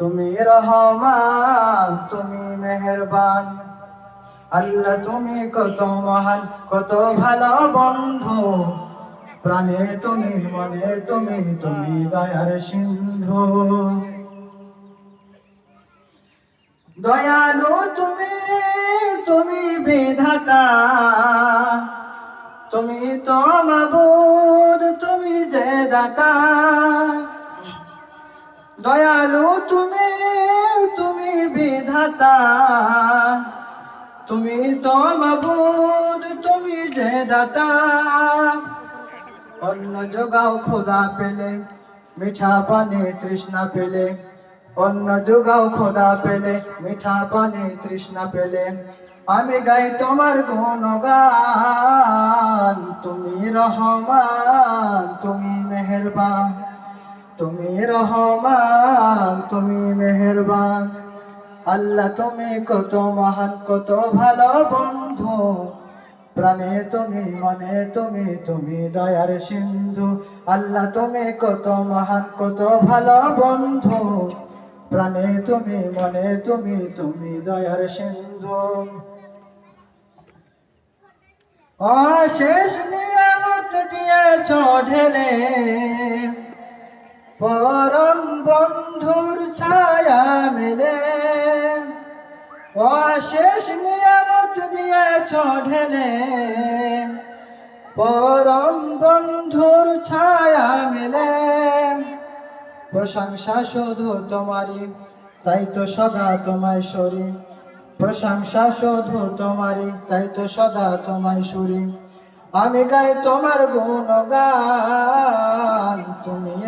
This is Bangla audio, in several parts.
তুমি রহমান, তুমি মেহরবান। আল্লাহ, তুমি কত মহান, কত ভালো বন্ধু। প্রাণে তুমি, মনে তুমি তুমি দয়ার সিন্ধু। দয়ালু তুমি তুমি বিধাতা। তুমি তো মাবুদ, তুমি যে দাতা। দয়ালু তুমি তুমি বিধাতা। তুমি তো মাবুদ, তুমি যে দাতা। অন্য যোগাও খোদা পেলে, মিঠা পানে তৃষ্ণা পেলে। অন্য যোগাও খোদা পেলে, মিঠা পানে তৃষ্ণা পেলে। আমি গাই তোমার গুণগান, তুমি রহমান, তুমি মেহেরবান। তুমি রহমান, তুমি মেহেরবান। আল্লাহ, তুমি কত মহান, কত ভালো বন্ধু। প্রাণে তুমি, মনে তুমি তুমি দয়ার সিন্ধু। আল্লাহ, তুমি কত মহান, কত ভালো বন্ধু। প্রাণে তুমি, মনে তুমি তুমি দয়ার সিন্ধু। অশেষ নিয়ামত দিয়েছ ঢেলে। পরম বন্ধুর ছায়া মেলে। অশেষ নিয়ামত দিয়েছ ঢেলে পরম বন্ধুর ছায়া মেলে। প্রশংসা শুধু তোমারই, তাই তো সদা তোমায় সরি। প্রশংসা শুধু তোমারই, তাই তো সদা তোমায় সুরি। আমি গাই তোমার গুণগান। তুমি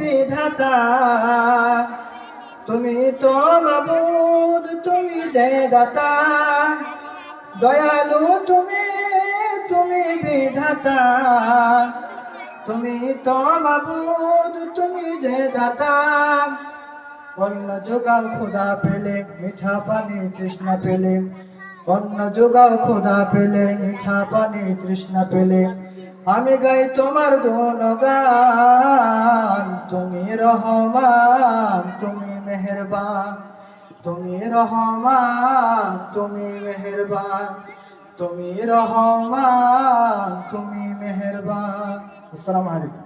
বিধাতা। তুমি তো মাবুদ, তুমি যে দাতা দয়ালু তুমি তুমি বিধাতা। তুমি তো মাবুদ, তুমি যে দাতা অন্য যোগাও খোদা পেলে, মিঠা পানি তৃষ্ণা পেলে। অন্য যোগাও খোদা পেলে, মিঠা পানি তৃষ্ণা পেলে। আমি গাই তোমার গুণগান। তুমি রহমান, তুমি মেহরবান। তুমি রহমান, তুমি মেহরবান। তুমি রহমান, তুমি মেহরবান। আসসালামু আলাইকুম।